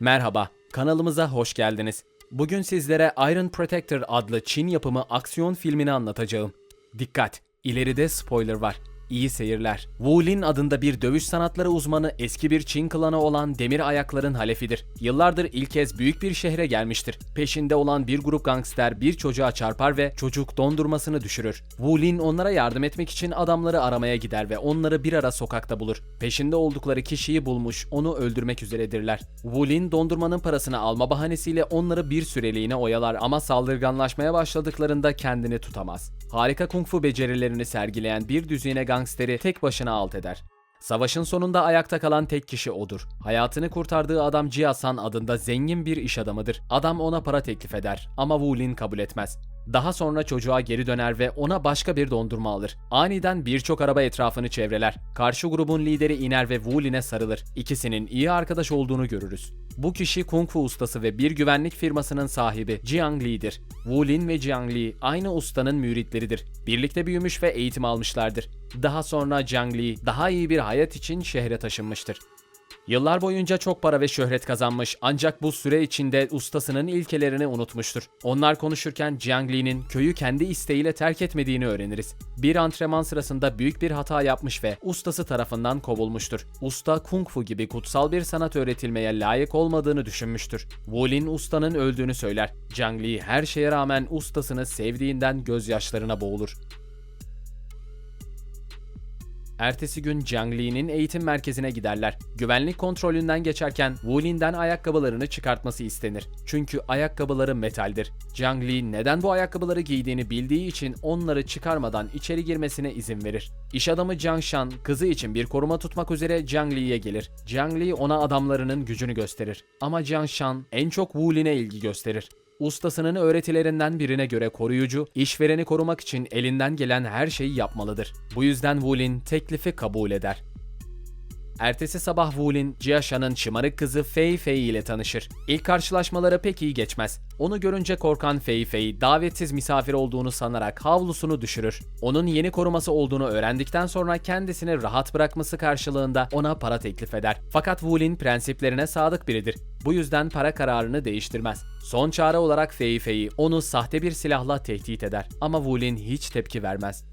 Merhaba, kanalımıza hoş geldiniz. Bugün sizlere Iron Protector adlı Çin yapımı aksiyon filmini anlatacağım. Dikkat, ileride spoiler var. İyi seyirler. Wu Lin adında bir dövüş sanatları uzmanı eski bir Çin klanı olan Demir Ayakların halefidir. Yıllardır ilk kez büyük bir şehre gelmiştir. Peşinde olan bir grup gangster bir çocuğa çarpar ve çocuk dondurmasını düşürür. Wu Lin onlara yardım etmek için adamları aramaya gider ve onları bir ara sokakta bulur. Peşinde oldukları kişiyi bulmuş, onu öldürmek üzeredirler. Wu Lin dondurmanın parasını alma bahanesiyle onları bir süreliğine oyalar ama saldırganlaşmaya başladıklarında kendini tutamaz. Harika kung fu becerilerini sergileyen bir düzine gangsteri tek başına alt eder. Savaşın sonunda ayakta kalan tek kişi odur. Hayatını kurtardığı adam Jiasan adında zengin bir iş adamıdır. Adam ona para teklif eder ama Wu Lin kabul etmez. Daha sonra çocuğa geri döner ve ona başka bir dondurma alır. Aniden birçok araba etrafını çevreler. Karşı grubun lideri iner ve Wu Lin'e sarılır. İkisinin iyi arkadaş olduğunu görürüz. Bu kişi kung fu ustası ve bir güvenlik firmasının sahibi Jiang Li'dir. Wu Lin ve Jiang Li aynı ustanın müritleridir. Birlikte büyümüş ve eğitim almışlardır. Daha sonra Jiang Li daha iyi bir hayat için şehre taşınmıştır. Yıllar boyunca çok para ve şöhret kazanmış ancak bu süre içinde ustasının ilkelerini unutmuştur. Onlar konuşurken Jiang Li'nin köyü kendi isteğiyle terk etmediğini öğreniriz. Bir antrenman sırasında büyük bir hata yapmış ve ustası tarafından kovulmuştur. Usta kung fu gibi kutsal bir sanat öğretilmeye layık olmadığını düşünmüştür. Wu Lin ustanın öldüğünü söyler. Jiang Li her şeye rağmen ustasını sevdiğinden gözyaşlarına boğulur. Ertesi gün Jiang Li'nin eğitim merkezine giderler. Güvenlik kontrolünden geçerken Wu Lin'den ayakkabılarını çıkartması istenir. Çünkü ayakkabıları metaldir. Jiang Li neden bu ayakkabıları giydiğini bildiği için onları çıkarmadan içeri girmesine izin verir. İş adamı Jiang Shan kızı için bir koruma tutmak üzere Jiang Li'ye gelir. Jiang Li ona adamlarının gücünü gösterir. Ama Jiang Shan en çok Wu Lin'e ilgi gösterir. Ustasının öğretilerinden birine göre koruyucu, işvereni korumak için elinden gelen her şeyi yapmalıdır. Bu yüzden Wu Lin teklifi kabul eder. Ertesi sabah Wu Lin, Jia Shan'ın şımarık kızı Fei Fei ile tanışır. İlk karşılaşmaları pek iyi geçmez. Onu görünce korkan Fei Fei, davetsiz misafir olduğunu sanarak havlusunu düşürür. Onun yeni koruması olduğunu öğrendikten sonra kendisini rahat bırakması karşılığında ona para teklif eder. Fakat Wu Lin prensiplerine sadık biridir. Bu yüzden para kararını değiştirmez. Son çare olarak Fei Fei onu sahte bir silahla tehdit eder. Ama Wu Lin hiç tepki vermez.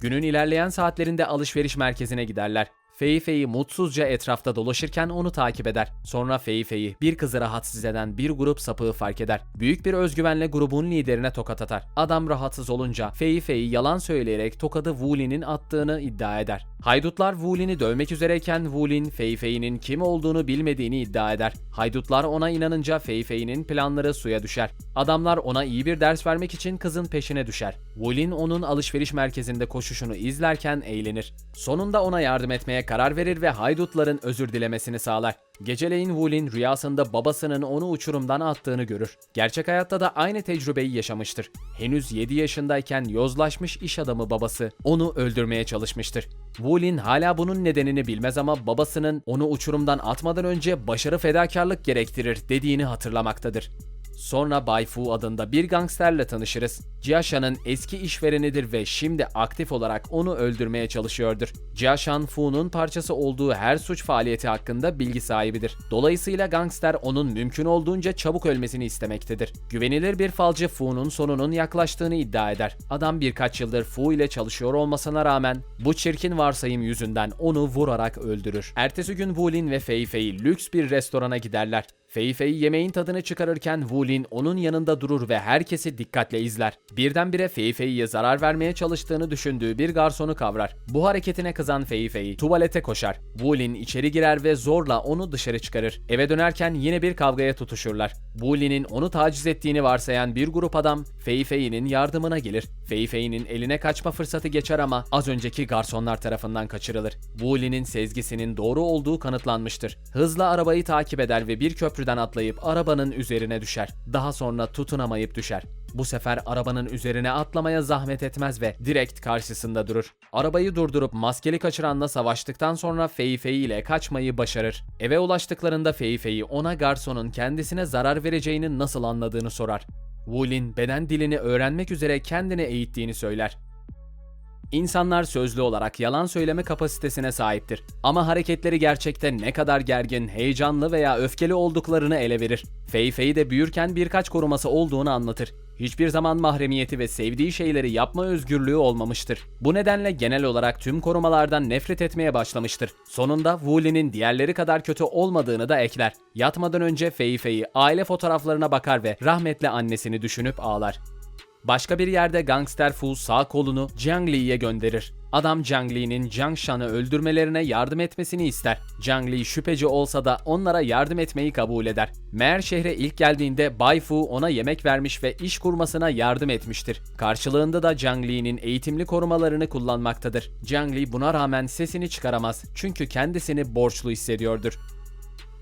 Günün ilerleyen saatlerinde alışveriş merkezine giderler. Fei Fei mutsuzca etrafta dolaşırken onu takip eder. Sonra Fei Fei bir kızı rahatsız eden bir grup sapığı fark eder. Büyük bir özgüvenle grubun liderine tokat atar. Adam rahatsız olunca Fei Fei yalan söyleyerek tokadı Wu Lin'in attığını iddia eder. Haydutlar Wu Lin'i dövmek üzereyken Wu Lin Fei Fei'nin kim olduğunu bilmediğini iddia eder. Haydutlar ona inanınca Fei Fei'nin planları suya düşer. Adamlar ona iyi bir ders vermek için kızın peşine düşer. Wu Lin onun alışveriş merkezinde koşuşunu izlerken eğlenir. Sonunda ona yardım etmeye karar verir ve haydutların özür dilemesini sağlar. Geceleyin Wu Lin rüyasında babasının onu uçurumdan attığını görür. Gerçek hayatta da aynı tecrübeyi yaşamıştır. Henüz 7 yaşındayken yozlaşmış iş adamı babası onu öldürmeye çalışmıştır. Wu Lin hala bunun nedenini bilmez ama babasının onu uçurumdan atmadan önce başarı fedakarlık gerektirir dediğini hatırlamaktadır. Sonra Bai Fu adında bir gangsterle tanışırız. Jia Shan'ın eski işverenidir ve şimdi aktif olarak onu öldürmeye çalışıyordur. Jia Shan, Fu'nun parçası olduğu her suç faaliyeti hakkında bilgi sahibidir. Dolayısıyla gangster onun mümkün olduğunca çabuk ölmesini istemektedir. Güvenilir bir falcı Fu'nun sonunun yaklaştığını iddia eder. Adam birkaç yıldır Fu ile çalışıyor olmasına rağmen bu çirkin varsayım yüzünden onu vurarak öldürür. Ertesi gün Wu Lin ve Fei Fei lüks bir restorana giderler. Fei yemeğin tadını çıkarırken Wu Lin onun yanında durur ve herkesi dikkatle izler. Birdenbire Fei zarar vermeye çalıştığını düşündüğü bir garsonu kavrar. Bu hareketine kızan Fei tuvalete koşar. Wu Lin içeri girer ve zorla onu dışarı çıkarır. Eve dönerken yine bir kavgaya tutuşurlar. Wu Lin'in onu taciz ettiğini varsayan bir grup adam Fei Fei'nin yardımına gelir. Fei Fei'nin eline kaçma fırsatı geçer ama az önceki garsonlar tarafından kaçırılır. Wu Lin'in sezgisinin doğru olduğu kanıtlanmıştır. Hızla arabayı takip eder ve bir köprüden atlayıp arabanın üzerine düşer. Daha sonra tutunamayıp düşer. Bu sefer arabanın üzerine atlamaya zahmet etmez ve direkt karşısında durur. Arabayı durdurup maskeli kaçıranla savaştıktan sonra Fei ile kaçmayı başarır. Eve ulaştıklarında Fei ona garsonun kendisine zarar vereceğini nasıl anladığını sorar. Wu beden dilini öğrenmek üzere kendini eğittiğini söyler. İnsanlar sözlü olarak yalan söyleme kapasitesine sahiptir. Ama hareketleri gerçekte ne kadar gergin, heyecanlı veya öfkeli olduklarını ele verir. Fei de büyürken birkaç koruması olduğunu anlatır. Hiçbir zaman mahremiyeti ve sevdiği şeyleri yapma özgürlüğü olmamıştır. Bu nedenle genel olarak tüm korumalardan nefret etmeye başlamıştır. Sonunda Wuli'nin diğerleri kadar kötü olmadığını da ekler. Yatmadan önce Fei Fei aile fotoğraflarına bakar ve rahmetli annesini düşünüp ağlar. Başka bir yerde gangster Fu sağ kolunu Jiang Li'ye gönderir. Adam Jiang Li'nin Jiang Shan'ı öldürmelerine yardım etmesini ister. Jiang Li şüpheci olsa da onlara yardım etmeyi kabul eder. Meğer şehre ilk geldiğinde Bai Fu ona yemek vermiş ve iş kurmasına yardım etmiştir. Karşılığında da Jiang Li'nin eğitimli korumalarını kullanmaktadır. Jiang Li buna rağmen sesini çıkaramaz çünkü kendisini borçlu hissediyordur.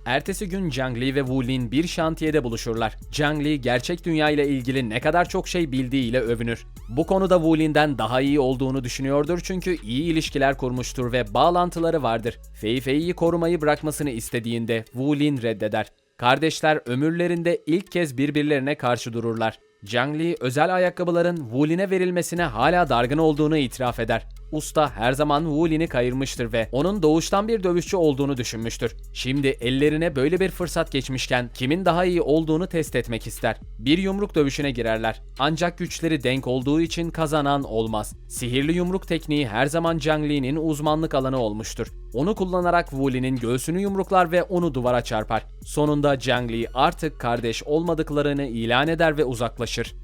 Ertesi gün Zhang Li ve Wu Lin bir şantiyede buluşurlar. Zhang Li gerçek dünya ile ilgili ne kadar çok şey bildiğiyle övünür. Bu konuda Wu Lin'den daha iyi olduğunu düşünüyordur çünkü iyi ilişkiler kurmuştur ve bağlantıları vardır. Fei Fei'yi korumayı bırakmasını istediğinde Wu Lin reddeder. Kardeşler ömürlerinde ilk kez birbirlerine karşı dururlar. Zhang Li özel ayakkabıların Wu Lin'e verilmesine hala dargın olduğunu itiraf eder. Usta her zaman Wu Lin'i kayırmıştır ve onun doğuştan bir dövüşçü olduğunu düşünmüştür. Şimdi ellerine böyle bir fırsat geçmişken kimin daha iyi olduğunu test etmek ister. Bir yumruk dövüşüne girerler. Ancak güçleri denk olduğu için kazanan olmaz. Sihirli yumruk tekniği her zaman Zhang Li'nin uzmanlık alanı olmuştur. Onu kullanarak Wu Lin'in göğsünü yumruklar ve onu duvara çarpar. Sonunda Zhang Li artık kardeş olmadıklarını ilan eder ve uzaklaşır.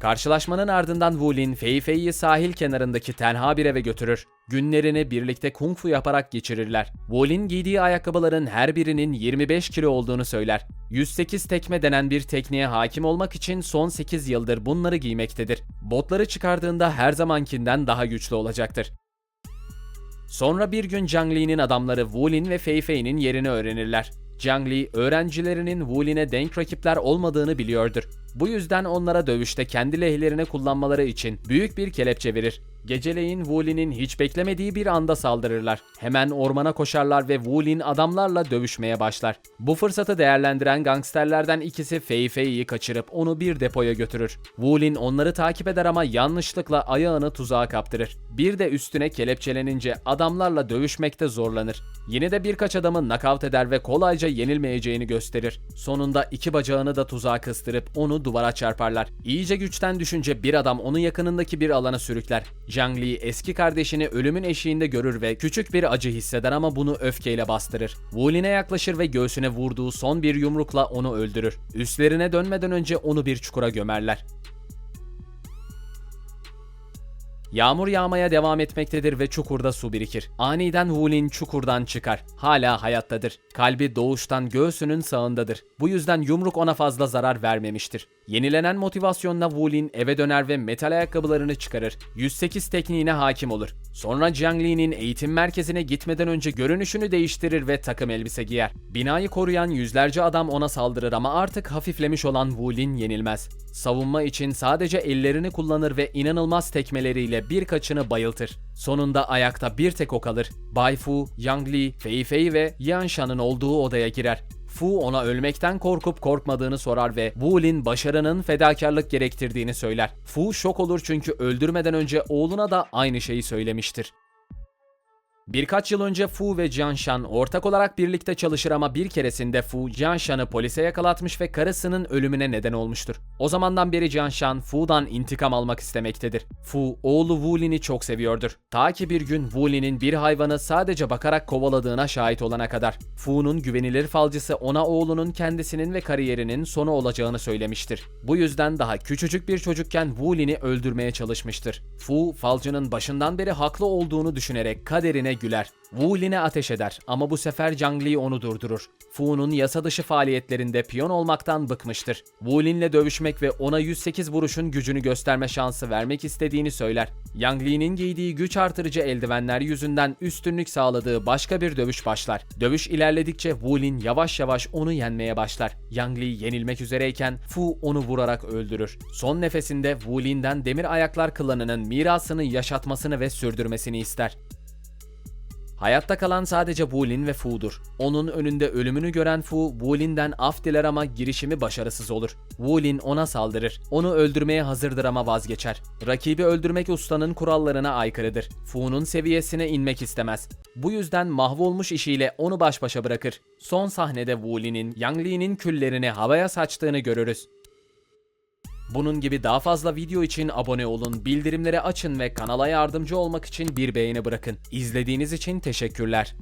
Karşılaşmanın ardından Wu Lin, Fei Fei'yi sahil kenarındaki tenha bir eve götürür. Günlerini birlikte kung fu yaparak geçirirler. Wu Lin giydiği ayakkabıların her birinin 25 kilo olduğunu söyler. 108 tekme denen bir tekniğe hakim olmak için son 8 yıldır bunları giymektedir. Botları çıkardığında her zamankinden daha güçlü olacaktır. Sonra bir gün Zhang Li'nin adamları Wu Lin ve Fei Fei'nin yerini öğrenirler. Zhang Li öğrencilerinin Wu Lin'e denk rakipler olmadığını biliyordur. Bu yüzden onlara dövüşte kendi lehlerine kullanmaları için büyük bir kelepçe verir. Geceleyin Wu Lin'in hiç beklemediği bir anda saldırırlar. Hemen ormana koşarlar ve Wu Lin adamlarla dövüşmeye başlar. Bu fırsatı değerlendiren gangsterlerden ikisi Fei Fei'yi kaçırıp onu bir depoya götürür. Wu Lin onları takip eder ama yanlışlıkla ayağını tuzağa kaptırır. Bir de üstüne kelepçelenince adamlarla dövüşmekte zorlanır. Yine de birkaç adamı nakavt eder ve kolayca yenilmeyeceğini gösterir. Sonunda iki bacağını da tuzağa kıstırıp onu duvara çarparlar. İyice güçten düşünce bir adam onu yakınındaki bir alana sürükler. Zhang Li eski kardeşini ölümün eşiğinde görür ve küçük bir acı hisseder ama bunu öfkeyle bastırır. Wu Lin'e yaklaşır ve göğsüne vurduğu son bir yumrukla onu öldürür. Üstlerine dönmeden önce onu bir çukura gömerler. Yağmur yağmaya devam etmektedir ve çukurda su birikir. Aniden Wulin çukurdan çıkar. Hala hayattadır. Kalbi doğuştan göğsünün sağındadır. Bu yüzden yumruk ona fazla zarar vermemiştir. Yenilenen motivasyonla Wulin eve döner ve metal ayakkabılarını çıkarır. 108 tekniğine hakim olur. Sonra Jiang Li'nin eğitim merkezine gitmeden önce görünüşünü değiştirir ve takım elbise giyer. Binayı koruyan yüzlerce adam ona saldırır ama artık hafiflemiş olan Wulin yenilmez. Savunma için sadece ellerini kullanır ve inanılmaz tekmeleriyle birkaçını bayıltır. Sonunda ayakta bir tek o kalır. Bai Fu, Yang Li, Fei Fei ve Yan Shan'ın olduğu odaya girer. Fu ona ölmekten korkup korkmadığını sorar ve Wu Lin başarının fedakarlık gerektirdiğini söyler. Fu şok olur çünkü öldürmeden önce oğluna da aynı şeyi söylemiştir. Birkaç yıl önce Fu ve Jianshan ortak olarak birlikte çalışır ama bir keresinde Fu, Jianshan'ı polise yakalatmış ve karısının ölümüne neden olmuştur. O zamandan beri Jianshan, Fu'dan intikam almak istemektedir. Fu, oğlu Wu Lin'i çok seviyordur. Ta ki bir gün Wu Lin'in bir hayvanı sadece bakarak kovaladığına şahit olana kadar. Fu'nun güvenilir falcısı ona oğlunun kendisinin ve kariyerinin sonu olacağını söylemiştir. Bu yüzden daha küçücük bir çocukken Wu Lin'i öldürmeye çalışmıştır. Fu, falcının başından beri haklı olduğunu düşünerek kaderine güler. Wu Lin'e ateş eder ama bu sefer Zhang Li onu durdurur. Fu'nun yasa dışı faaliyetlerinde piyon olmaktan bıkmıştır. Wu Lin'le dövüşmek ve ona 108 vuruşun gücünü gösterme şansı vermek istediğini söyler. Yang Li'nin giydiği güç artırıcı eldivenler yüzünden üstünlük sağladığı başka bir dövüş başlar. Dövüş ilerledikçe Wu Lin yavaş yavaş onu yenmeye başlar. Yang Li yenilmek üzereyken Fu onu vurarak öldürür. Son nefesinde Wu Lin'den demir ayaklar klanının mirasını yaşatmasını ve sürdürmesini ister. Hayatta kalan sadece Wulin ve Fu'dur. Onun önünde ölümünü gören Fu, Wulin'den af diler ama girişimi başarısız olur. Wulin ona saldırır. Onu öldürmeye hazırdır ama vazgeçer. Rakibi öldürmek ustanın kurallarına aykırıdır. Fu'nun seviyesine inmek istemez. Bu yüzden mahvolmuş işiyle onu baş başa bırakır. Son sahnede Wulin'in Yang Li'nin küllerini havaya saçtığını görürüz. Bunun gibi daha fazla video için abone olun, bildirimleri açın ve kanala yardımcı olmak için bir beğeni bırakın. İzlediğiniz için teşekkürler.